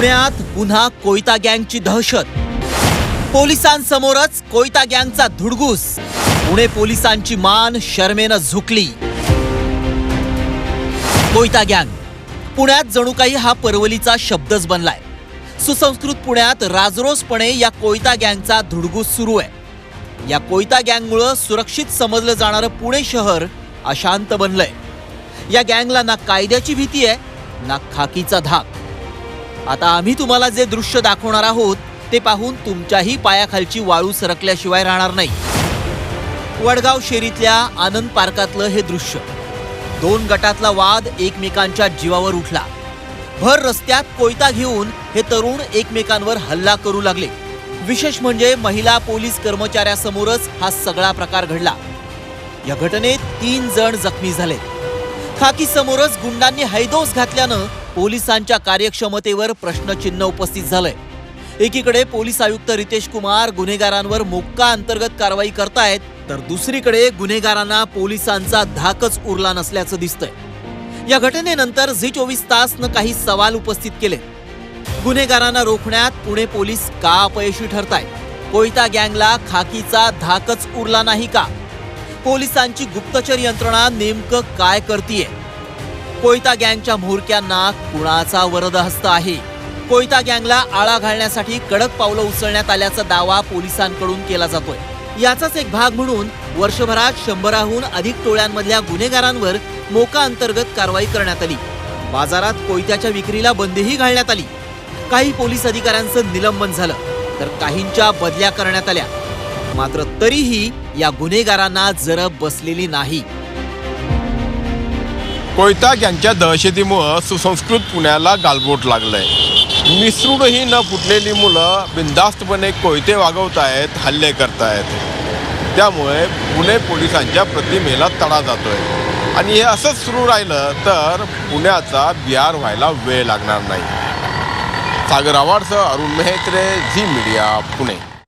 पुण्यात पुन्हा कोयता गँगची दहशत. पोलिसांसमोरच कोयता गँगचा धुडगूस. पुणे पोलिसांची मान शर्मेनं झुकली. कोयता गँग. पुण्यात जणू काही हा परवलीचा शब्दच बनलाय. सुसंस्कृत पुण्यात राजरोसपणे या कोयता गँगचा धुडगूस सुरू आहे. या कोयता गँगमुळं सुरक्षित समजलं जाणारं पुणे शहर अशांत बनलंय. या गँगला ना कायद्याची भीती आहे ना खाकीचा धाक. आता आम्ही तुम्हाला जे दृश्य दाखवणार आहोत ते पाहून तुमच्याही पायाखालची वाळू सरकल्याशिवाय राहणार नाही. वडगाव शेरीतल्या आनंद पार्कातलं हे दृश्य. दोन गटातला वाद एकमेकांच्या जीवावर उठला. भर रस्त्यात कोयता घेऊन हे तरुण एकमेकांवर हल्ला करू लागले. विशेष म्हणजे महिला पोलीस कर्मचाऱ्यासमोरच हा सगळा प्रकार घडला. या घटनेत तीन जण जखमी झाले. खाकी समोरच गुंडांनी हैदोस घातल्यानं पोलिसांच्या कार्यक्षमतेवर प्रश्नचिन्ह उपस्थित झालंय. एकीकडे पोलीस आयुक्त रितेश कुमार गुन्हेगारांवर मोक्का अंतर्गत कारवाई करतायत तर दुसरीकडे गुन्हेगारांना पोलिसांचा धाकच उरला नसल्याचं दिसतंय. या घटनेनंतर झी चोवीस तासनं काही सवाल उपस्थित केले. गुन्हेगारांना रोखण्यात पुणे पोलीस का अपयशी ठरताय कोयता गँगला खाकीचा धाकच उरला नाही का? पोलिसांची गुप्तचर यंत्रणा नेमकं काय करतीये? कोयता गँगच्या म्होरक्यांना कुणाचा वरदहस्त आहे? कोयता गँगला आळा घालण्यासाठी कडक पावलं उचलण्यात आल्याचा दावा पोलिसांकडून केला जातोय. याचाच एक भाग म्हणून वर्षभरात शंभराहून अधिक टोळ्यांमधल्या गुन्हेगारांवर मोका अंतर्गत कारवाई करण्यात आली. बाजारात कोयत्याच्या विक्रीला बंदीही घालण्यात आली. काही पोलीस अधिकाऱ्यांचं निलंबन झालं तर काहींच्या बदल्या करण्यात आल्या. मात्र तरीही या गुन्हेगारांना जरब बसलेली नाही. कोयताक यांच्या दहशतीमुळं सुसंस्कृत पुण्याला गालबोट लागलंय. मिसरूडही न फुटलेली मुलं बिनधास्तपणे कोयते वागवत आहेत हल्ले करतायत त्यामुळे पुणे पोलिसांच्या प्रतिमेला तडा जातोय. आणि हे असंच सुरू राहिलं तर पुण्याचा बिहार व्हायला वेळ लागणार नाही. सागर आवाडसह अरुण मेहत्रे झी मीडिया पुणे.